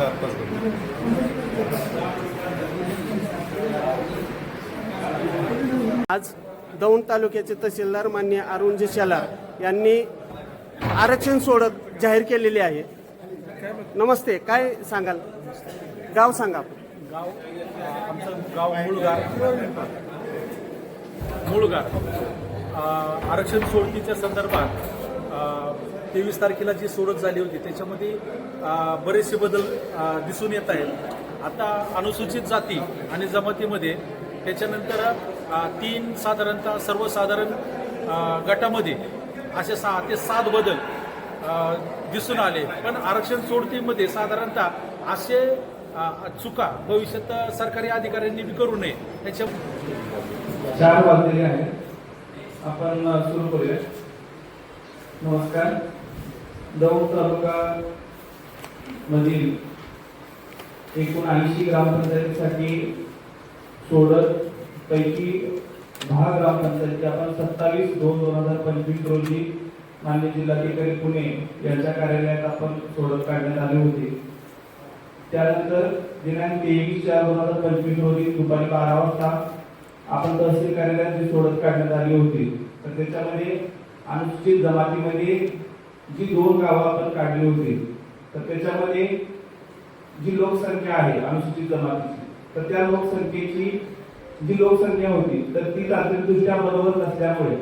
आत्ताच. आज दौंड तालुक्याचे तहसीलदार मान्य अरुणजी शेलार यांनी आरक्षण सोडत जाहीर केलेले आहे. नमस्ते काय सांगाल? गाव सांगा गाव आमचं गाव मुळगार. मुळगार. आरक्षण सोडतीच्या संदर्भात तेवीस तारखेला जी सोडत झाली होती त्याच्यामध्ये बरेचसे बदल दिसून येत आहेत. आता अनुसूचित जाती आणि जमातीमध्ये त्याच्यानंतर तीन साधारणतः सर्वसाधारण गटामध्ये असे सहा ते सात बदल दिसून आले. पण आरक्षण सोडतीमध्ये साधारणतः असे चुका भविष्यात सरकारी अधिकाऱ्यांनी बी करू नये. त्याच्या चार वाजलेले आहेत. आपण सुरू करूया नमस्कार. दौंड तालुका मधील एकूण ऐंशी ग्रामपंचायतीसाठी सोडत पैकी दहा ग्रामपंचायती आपण सत्तावीस दोन दोन हजार पंचवीस रोजी मान्य जिल्हाधिकारी पुणे यांच्या कार्यालयात आपण सोडत काढण्यात आले होते. त्यानंतर दिनांक तेवीस चार दोन हजार पंचवीस रोजी दुपारी बारा वाजता आपण तहसील कार्यालयात जी सोडत काढण्यात आली होती. तर त्याच्यामध्ये अनुसूचित जमातीमध्ये जी दोन गावं आपण काढली होती तर त्याच्यामध्ये जी लोकसंख्या आहे अनुसूचित जमातीची तर त्या लोकसंख्येची जी लोकसंख्या होती तर ती तांत्रिकदृष्ट्या बरोबर नसल्यामुळे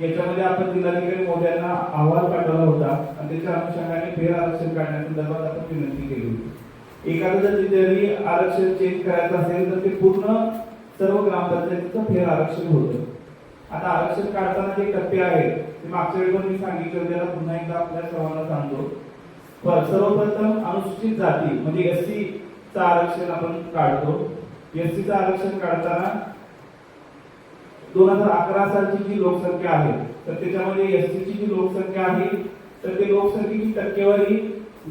याच्यामध्ये आपण जिल्हाधिकारी मोद्यांना अहवाल पाठवला होता आणि त्याच्या अनुषंगाने फेर आरक्षण काढण्यासंदर्भात आपण विनंती केली होती. एखादं जर जरी आरक्षण चेंज करायचं असेल तर ते पूर्ण सर्व ग्रामपंचायतीचं फेर आरक्षण होतं. आता आरक्षण काढताना जे टप्पे आहेत ते मागच्या वेळी पण मी सांगितलं त्याला पुन्हा एकदा आपल्या सर्वांना सांगतो. सर्वप्रथम अनुसूचित जाती म्हणजे एस चं आरक्षण आपण काढतो. एस चं आरक्षण काढताना दोन हजार अकरा सालची जी लोकसंख्या आहे तर त्याच्यामध्ये एस ची जी लोकसंख्या आहे तर ते लोकसंख्येची टक्केवारी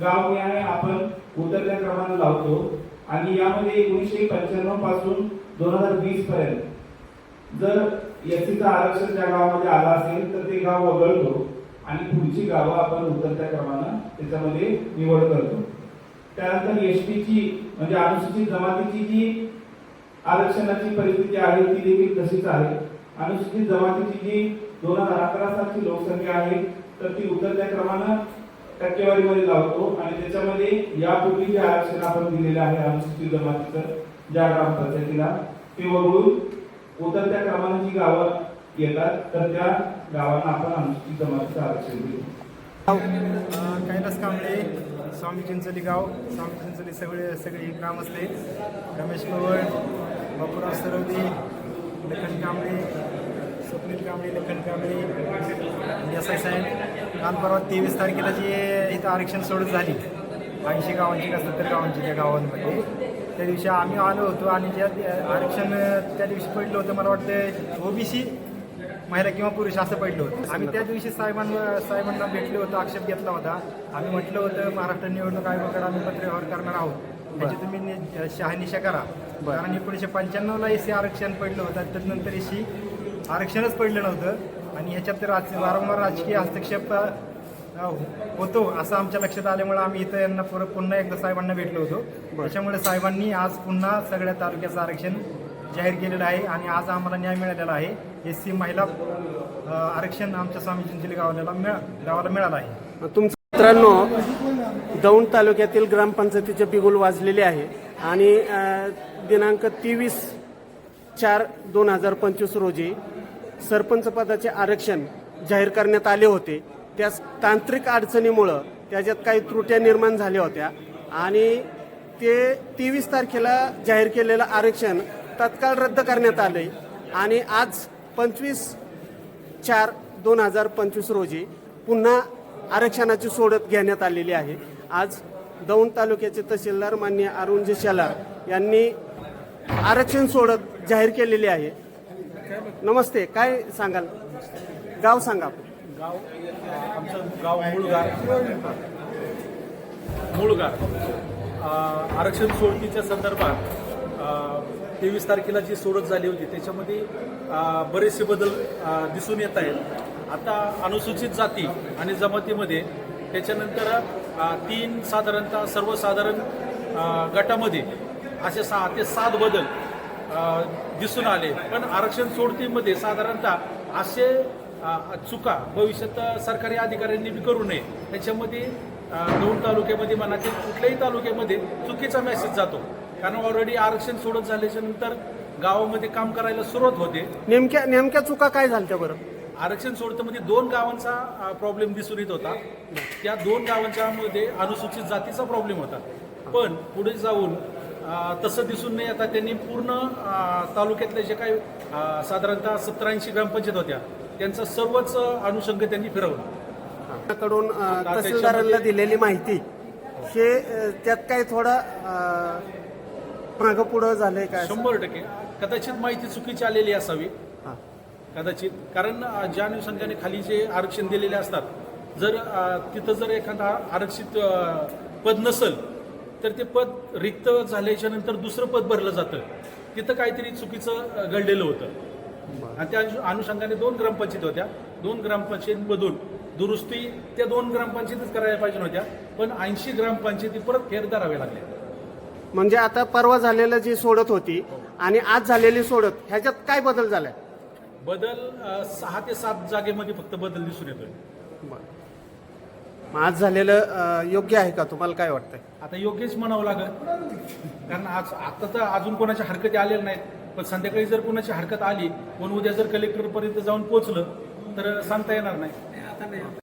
गावनिहाय आपण उतरल्या क्रमाने लावतो. आणि यामध्ये एकोणीसशे पंच्याण्णवपासून दोन हजार वीस पर्यंत जर एससीचं आरक्षण त्या गावामध्ये आलं असेल तर ते गाव वगळतो. आणि पुढची गावं आपण उतरत्या क्रमानं त्याच्यामध्ये निवड करतो. त्यानंतर एसटीची म्हणजे अनुसूचित जमातीची जी आरक्षणाची परिस्थिती आहे ती देखील तशीच आहे. अनुसूचित जमातीची जी दोन हजार अकरा सालची लोकसंख्या आहे तर ती उतरत्या क्रमानं टक्केवारीमध्ये लावतो. आणि त्याच्यामध्ये यापूर्वी जे आरक्षण आपण दिलेलं आहे अनुसूचित जमातीचं ज्या ग्रामपंचायतीला ते वगळून उतरत्या क्रमानं जी गावं येतात तर त्या गावांना आपण आमची जमातीचं आरक्षण देऊ. कैलास कांबळे स्वामी चिंचोली गाव. स्वामी चिंचोली सगळे सगळे ग्रामस्थे रमेश पवळ बापूराव सरवदी लखन कांबळे स्वप्नील कांबळे लखन कांबळे एस आय साहेब. काल परवा तेवीस तारखेला जी इथं आरक्षण सोडत झाली ऐंशी गावांची का सत्तर गावांची त्या गावांमध्ये. त्या दिवशी आम्ही आलो होतो आणि ज्या आरक्षण त्या दिवशी पडलं होतं मला वाटतं ओबीसी महिला किंवा पुरुष असं पडलं होतं. आम्ही त्या दिवशी साहेबांना साहेबांना भेटलो होतो आक्षेप घेतला होता. आम्ही म्हटलं होतं महाराष्ट्र निवडणूक आयोगाकडे आम्ही पत्रव्यवहार करणार आहोत. त्याची तुम्ही नि- शहानिशा करा. कारण एकोणीसशे पंच्याण्णवला एसी आरक्षण पडलं होतं त्यानंतर एसी आरक्षणच पडलं नव्हतं. आणि ह्याच्यात तर राज वारंवार राजकीय हस्तक्षेप होतो. असं आमच्या लक्षात आल्यामुळे आम्ही इथं यांना पुर- पुन्हा एकदा साहेबांना भेटलो होतो. त्याच्यामुळे साहेबांनी आज पुन्हा सगळ्या तालुक्याचं आरक्षण जाहीर केलेलं आहे आणि आज आम्हाला न्याय मिळालेला आहे. एस सी महिला आरक्षण आमच्या स्वामी चिंचोली गावाला मिळा गावाला मिळालं आहे. तुमचं मित्रांनो दौंड तालुक्यातील ग्रामपंचायतीचे बिगुल वाजलेले आहे आणि दिनांक तेवीस चार दोन हजार पंचवीस रोजी सरपंच पदाचे आरक्षण जाहीर करण्यात आले होते. त्या तांत्रिक अडचणीमुळं त्याच्यात काही त्रुट्या निर्माण झाल्या होत्या. आणि ते तेवीस तारखेला जाहीर केलेलं आरक्षण तत्काळ रद्द करण्यात आले आणि आज पंचवीस चार दोन हजार पंचवीस रोजी पुन्हा आरक्षणाची सोडत घेण्यात आलेली आहे. आज दौंड तालुक्याचे तहसीलदार मान्य अरुणजी शेलार यांनी आरक्षण सोडत जाहीर केलेली आहे. नमस्ते काय सांगाल? गाव सांगा. गाव आमचं गाव मूळगार मुळगार आरक्षण सोडतीच्या संदर्भात तेवीस तारखेला जी सोडत झाली होती त्याच्यामध्ये बरेचसे बदल दिसून येत आहेत. आता अनुसूचित जाती आणि जमातीमध्ये त्याच्यानंतर तीन साधारणतः सर्वसाधारण गटामध्ये असे सहा ते सात बदल दिसून आले. पण आरक्षण सोडतीमध्ये साधारणतः असे चुका. भविष्यात सरकारी अधिकाऱ्यांनी बी करू नये. त्याच्यामध्ये दौंड तालुक्यामध्ये म्हणा की कुठल्याही तालुक्यामध्ये चुकीचा मेसेज जातो. कारण ऑलरेडी आरक्षण सोडत झाल्याच्यानंतर गावामध्ये काम करायला सुरुवात होते. नेमक्या नेमक्या चुका काय झाल्या बरं? आरक्षण सोडतामध्ये दोन गावांचा प्रॉब्लेम दिसून येत होता. त्या दोन गावांच्या मध्ये अनुसूचित जातीचा प्रॉब्लेम होता. पण पुढे जाऊन तसं दिसून नाही आता त्यांनी पूर्ण तालुक्यातले जे काही साधारणतः सत्तर ऐंशी ग्रामपंचायत होत्या त्यांचा सर्वच अनुषंग त्यांनी फिरवलं. कडून तहसीलदारांना दिलेली माहिती हे. अ, त्यात काही थोडं मागं पुढं झालंय काय शंभर टक्के. कदाचित माहिती चुकीची आलेली असावी. हा. कदाचित. कारण ज्या अनुषंगाने खाली जे आरक्षण दिलेले असतात जर तिथं जर एखादा आरक्षित पद नसल तर ते पद रिक्त झाल्याच्यानंतर दुसरं पद भरलं जातं. तिथं काहीतरी चुकीचं घडलेलं होतं. आणि त्या अनु- अनुषंगाने दोन ग्रामपंचायत होत्या. दोन ग्रामपंचायतीमधून दुरुस्ती त्या दोन ग्रामपंचायतीच करायला पाहिजे होत्या पण ऐंशी ग्रामपंचायती परत फेर धराव्या लागल्या म्हणजे आता परवा झालेलं जी सोडत होती आणि आज झालेली सोडत ह्याच्यात काय बदल झालाय? बदल सहा ते सात जागेमध्ये फक्त बदल दिसून येतोय. मग आज झालेलं योग्य आहे का? तुम्हाला काय वाटतंय? आता योग्यच म्हणावं लागेल. कारण आज आता तर अजून कोणाच्या हरकती आलेल्या नाहीत. पण संध्याकाळी जर कोणाची हरकत आली कोण उद्या जर कलेक्टरपर्यंत जाऊन पोहोचलं तर सांगता येणार नाही.